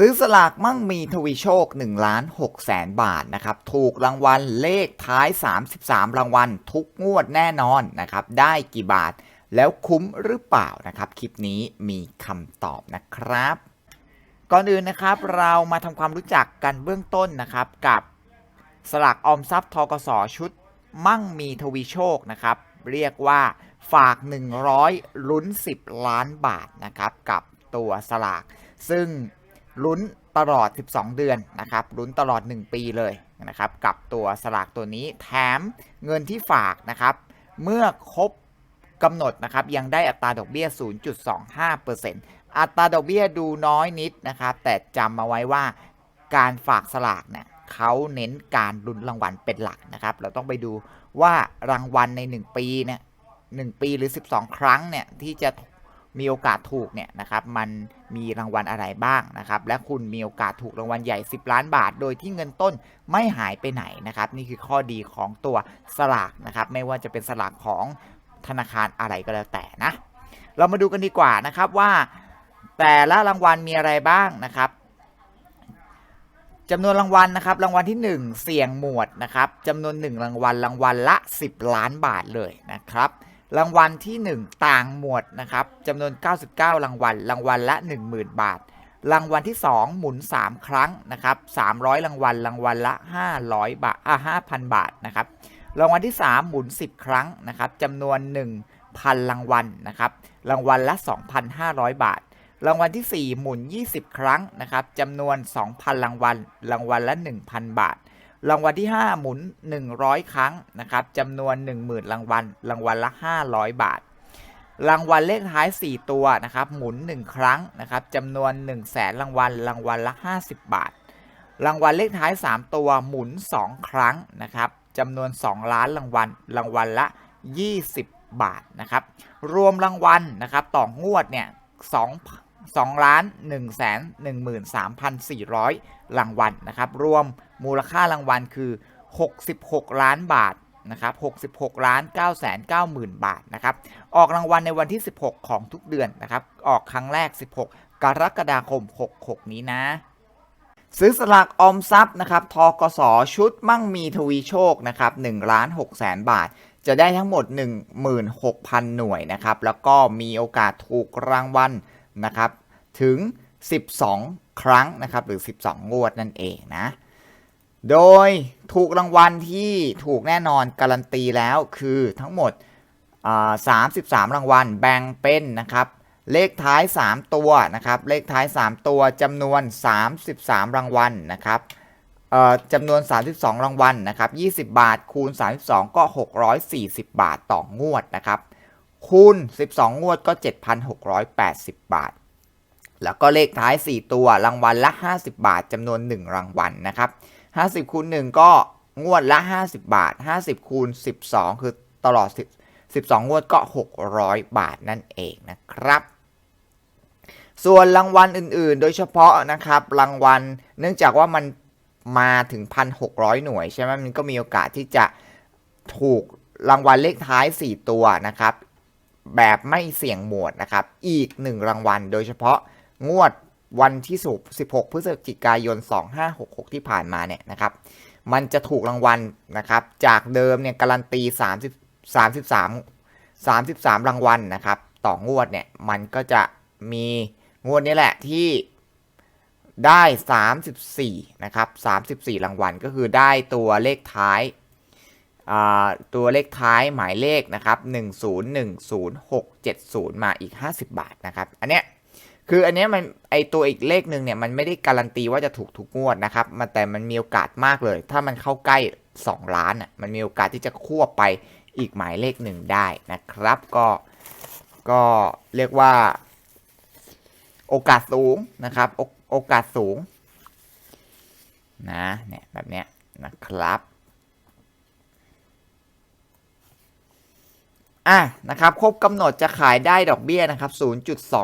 ซื้อสลากมั่งมีทวีโชค1ล้าน6แสนบาทนะครับ ถูกรางวัลเลขท้าย 33 รางวัลทุกงวดแน่นอนนะครับ ได้กี่บาทแล้วคุ้มหรือเปล่านะครับ คลิปนี้มีคำตอบนะครับ ก่อนอื่นนะครับเรามาทำความรู้จักกันเบื้องต้นนะครับ กับสลากออมทรัพย์ทกสชุด มั่งมีทวีโชคนะครับ เรียกว่าฝาก 100ลุ้น 10 ล้านบาทนะครับ กับตัวสลาก ซึ่ง ลุ้นตลอด 12 เดือนนะครับลุ้นตลอด 1 ปีเลยนะครับกับตัวสลากตัวนี้แถมเงินที่ฝากนะครับ เมื่อครบกำหนดนะครับยังได้อัตราดอกเบี้ย 0.25%อัตราดอกเบี้ยดูน้อยนิดนะครับ แต่จำมาไว้ว่าการฝากสลากเนี่ยเขาเน้นการลุ้นรางวัลเป็นหลักนะครับ เราต้องไปดูว่ารางวัลใน 1 ปีเนี่ย1ปีหรือ 12 ครั้งเนี่ยที่จะมีโอกาสถูกเนี่ยนะครับมัน มีรางวัลอะไรบ้างนะครับ และคุณมีโอกาสถูกรางวัลใหญ่ 10 ล้านบาท โดยที่เงินต้นไม่หายไปไหนนะครับ นี่คือข้อดีของตัวสลากนะครับ ไม่ว่าจะเป็นสลากของธนาคารอะไรก็แล้วแต่นะ เรามาดูกันดีกว่านะครับว่า แต่ละรางวัลมีอะไรบ้างนะครับจำนวนรางวัลนะครับ รางวัลที่ 1 เสี่ยงหมวดนะครับจำนวน 1 รางวัลรางวัลละ 10 ล้านบาทเลยนะครับ รางวัลที่ 1 ต่างหมวดนะครับจำนวน 99 รางวัล รางวัลละ 10,000 บาท รางวัลที่ 2 หมุน 3 ครั้งนะครับ300 รางวัล รางวัลละ 500 บาทอะ5,000 บาทนะครับ รางวัลที่ 3 หมุน 10 ครั้งนะครับจำนวน 1,000 รางวัลนะครับ รางวัลละ 2,500 บาท รางวัลที่ 4 หมุน 20 ครั้งนะครับจำนวน 2,000 รางวัล รางวัลละ 1,000 บาท รางวัลที่ 5 หมุน 100 ครั้งนะครับจำนวน 10,000 รางวัล รางวัลละ 500 บาท รางวัลเลขท้าย 4 ตัวนะครับ หมุน 1 ครั้งนะครับจำนวน 1 0 0 0 0แสนรางวัล รางวัลละ 50 บาท รางวัลเลขท้าย 3 ตัวหมุน 2 ครั้งนะครับจำนวน 2 ล้านรางวัล รางวัลละ 20 บาทนะครับ รวมรางวัลนะครับต่องวดเนี่ย2 2ล้าน1แสน13,400 รางวัลนะครับ รวม มูลค่ารางวัลคือ 66 ล้านบาทนะครับ66ล้าน9แสน90,000 บาทนะครับ ออกรางวัลในวันที่ 16 ของทุกเดือนนะครับ ออกครั้งแรก 16 กรกฎาคม 66 นี้นะ ซื้อสลากออมทรัพย์นะครับ ทกสชุดมั่งมีทวีโชคนะครับ1ล้าน6แสนบาท จะได้ทั้งหมด 16,000 หน่วยนะครับ แล้วก็มีโอกาสถูกรางวัลนะครับ ถึง 12 ครั้งนะครับ หรือ 12 งวดนั่นเองนะ โดยถูกรางวัลที่ถูกแน่นอนการันตีแล้วคือทั้งหมด 33 รางวัลแบ่งเป็นนะครับ เลขท้าย 3 ตัวนะครับ เลขท้าย 3 ตัวจำนวน 33 รางวัลนะครับจำนวน 32 รางวัลนะครับ 20 บาท คูณ 32 ก็ 640 บาทต่องวดนะครับ คูณ 12 งวดก็ 7,680 บาท แล้วก็เลขท้าย 4 ตัวรางวัลละ 50 บาทจำนวน 1 รางวัลนะครับ 50คูณ1ก็งวดละ 50 บาท 50คูณ12 คือตลอด 12 งวดก็ 600 บาทนั่นเองนะครับ ส่วนรางวัลอื่นๆ โดยเฉพาะนะครับ รางวัลเนื่องจากว่ามันมาถึง 1,600 หน่วยใช่ไหมมันก็มีโอกาสที่จะถูกรางวัลเลขท้าย 4 ตัวนะครับ แบบไม่เสี่ยงหมวดนะครับ อีก 1 รางวัลโดยเฉพาะงวด วันที่ 16 พฤศจิกายน 2566 ที่ผ่านมาเนี่ยนะครับ มันจะถูกรางวัลนะครับ จากเดิมเนี่ยการันตี 30 33 33 รางวัลนะครับ ต่องวดเนี่ย มันก็จะมีงวดนี้แหละที่ได้ 34 นะครับ 34 รางวัลก็คือได้ตัวเลขท้ายตัวเลขท้ายหมายเลขนะครับ 1010670 มาอีก 50 บาทนะครับ อันเนี้ย คืออันนี้มันไอตัวอีกเลขหนึ่งเนี่ยมันไม่ได้การันตีว่าจะถูกทุกงวดนะครับมันแต่มันมีโอกาสมากเลย ถ้ามันเข้าใกล้ 2 ล้านอะมันมีโอกาสที่จะควบไปอีกหมายเลขหนึ่งได้นะครับ ก็ก็เรียกว่า โอกาสสูงนะครับโอโอกาสสูงนะเนี่ยแบบเนี้ยนะครับ อะนะครับครบกำหนดจะขายได้ดอกเบี้ยนะครับ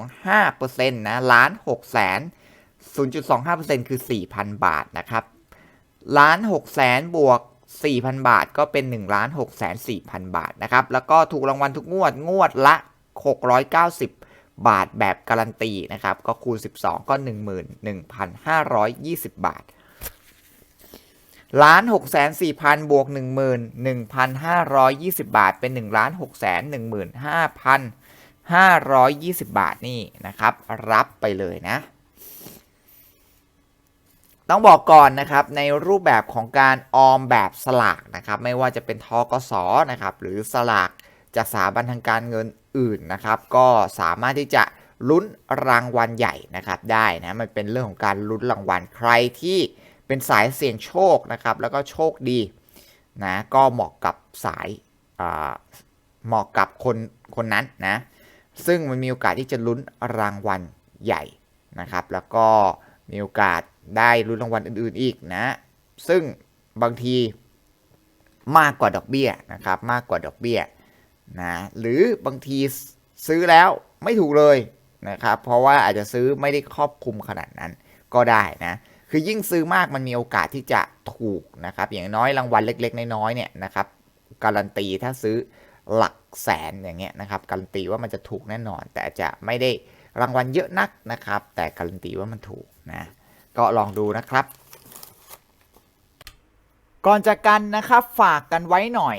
0.25%นะล้าน6แสน0.25%คือ 4,000 บาทนะครับล้าน6แสนบวก 4,000 บาทก็เป็น1ล้าน6แสน4,000 บาทนะครับ แล้วก็ถูกรางวัลทุกงวดงวดละ 690 บาทแบบการันตีนะครับ ก็คูณ 12 ก็ 11,520 บาท ล้านหกแสนสี่พันบวกหนึ่งหมื่นหนึ่งพันห้าร้อยยี่สิบาท เป็นหนึ่งล้านหกแสนหนึ่งหมื่นห้าพันห้าร้อยยี่สิบาทนี่นะครับ รับไปเลยนะ ต้องบอกก่อนนะครับในรูปแบบของการออมแบบสลากนะครับ ไม่ว่าจะเป็นทกสนะครับ หรือสลากจากสถาบันทางการเงินอื่นนะครับ ก็สามารถที่จะลุ้นรางวัลใหญ่นะครับได้นะมันเป็นเรื่องของการลุ้นรางวัลใครที่ เป็นสายเสี่ยงโชคนะครับ แล้วก็โชคดีนะก็เหมาะกับสายเหมาะกับคนคนนั้นนะซึ่งมันมีโอกาสที่จะลุ้นรางวัลใหญ่นะครับ แล้วก็มีโอกาสได้ลุ้นรางวัลอื่นๆอีกนะ ซึ่งบางทีมากกว่าดอกเบี้ยนะครับ มากกว่าดอกเบี้ยนะหรือบางทีซื้อแล้วไม่ถูกเลยนะครับ เพราะว่าอาจจะซื้อไม่ได้ครอบคลุมขนาดนั้นก็ได้นะ คือยิ่งซื้อมากมันมีโอกาสที่จะถูกนะครับ อย่างน้อยรางวัลเล็ก ๆ น้อยๆเนี่ยนะครับ การันตีถ้าซื้อหลักแสนอย่างเงี้ยนะครับการันตีว่ามันจะถูกแน่นอน แต่จะไม่ได้รางวัลเยอะนักนะครับ แต่การันตีว่ามันถูกนะก็ลองดูนะครับ ก่อนจากกันนะครับฝากกันไว้หน่อย